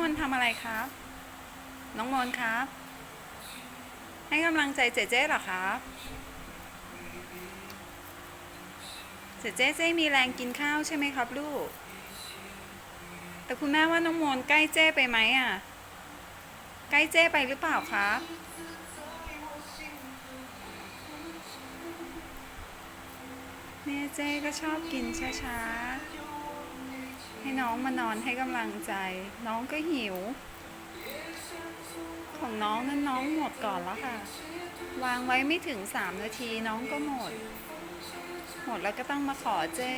มนทำอะไรครับ น้องมนครับ ให้กำลังใจเจเจ๊หรอครับ เจเจ๊เจ๊มีแรงกินข้าวใช่ไหมครับลูก แต่คุณแม่ว่าน้องมนใกล้เจ๊ไปไหมอะ ใกล้เจ๊ไปหรือเปล่าครับ เนี่ยเจ๊ก็ชอบกินช้าๆ ให้น้องมานอนให้กำลังใจ น้องก็หิว ของน้องนั้นน้องหมดก่อนแล้วค่ะ วางไว้ไม่ถึงสามนาทีน้องก็หมด หมดแล้วก็ต้องมาขอเจ้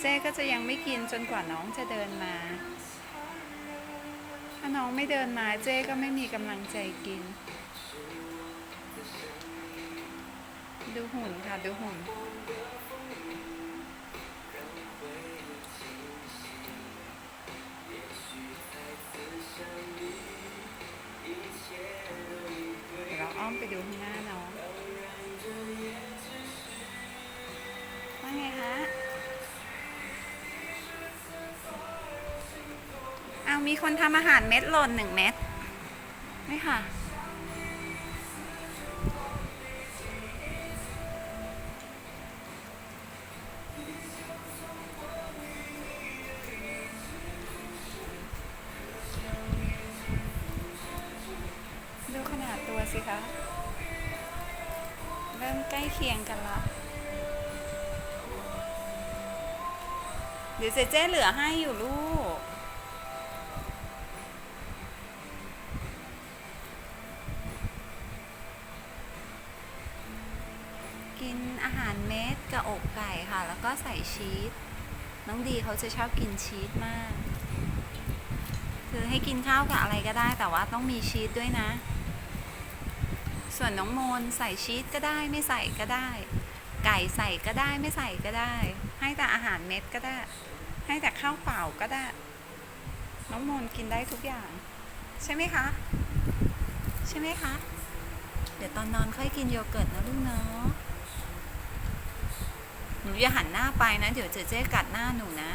เจ้ก็จะยังไม่กินจนกว่าน้องจะเดินมา ถ้าน้องไม่เดินมาเจ้ก็ไม่มีกำลังใจกิน ดูหุ่นค่ะดูหุ่น ไปดูข้างหน้าน้องว่าไงคะเอามีคนทำอาหารเม็ดหล่นหนึ่งเม็ด ไม่ค่ะ ดูขนาตัวสิคะ เริ่มใกล้เคียงกันละเดี๋ยวเจเจ๊เหลือให้อยู่ลูก กินอาหารเม็ดกับอกไก่ค่ะ แล้วก็ใส่ชีส น้องดีเขาจะชอบกินชีสมาก คือให้กินข้าวกับอะไรก็ได้แต่ว่าต้องมีชีสด้วยนะ ส่วนน้องโมนใส่ชีสก็ได้ไม่ใส่ก็ได้ ไก่ใส่ก็ได้ไม่ใส่ก็ได้ ให้แต่อาหารเม็ดก็ได้ ให้แต่ข้าวเปล่าก็ได้ น้องโมนกินได้ทุกอย่าง ใช่ไหมคะ ใช่ไหมคะ เดี๋ยวตอนนอนค่อยกินโยเกิร์ตนะลูกเนาะหนูอย่าหันหน้าไปนะ เดี๋ยวเจเจ๊กัดหน้าหนูนะ